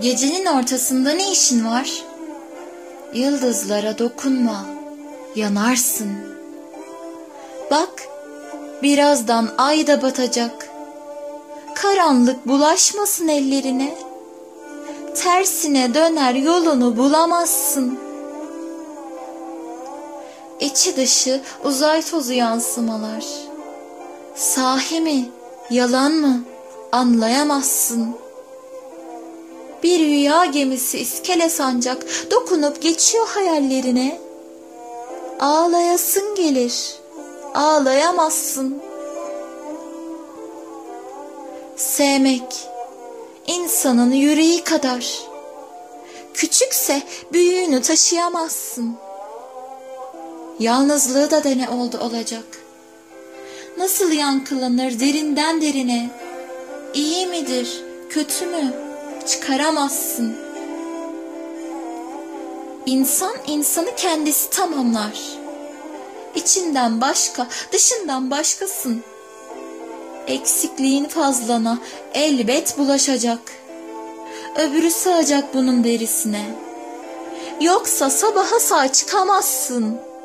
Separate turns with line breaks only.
Gecenin ortasında ne işin var? Yıldızlara dokunma, yanarsın. Bak, birazdan ay da batacak. Karanlık bulaşmasın ellerine. Tersine döner yolunu bulamazsın. İçi dışı uzay tozu yansımalar. Sahi mi, yalan mı anlayamazsın.'' Bir rüya gemisi iskele sancak dokunup geçiyor hayallerine. Ağlayasın gelir, ağlayamazsın. Sevmek, insanın yüreği kadar. Küçükse büyüğünü taşıyamazsın. Yalnızlığı da dene oldu olacak. Nasıl yankılanır derinden derine? İyi midir, kötü mü? Çıkaramazsın. İnsan insanı kendisi tamamlar. İçinden başka, dışından başkasın. Eksikliğin fazlana elbet bulaşacak. Öbürü sığacak bunun derisine. Yoksa sabaha sağ çıkamazsın.''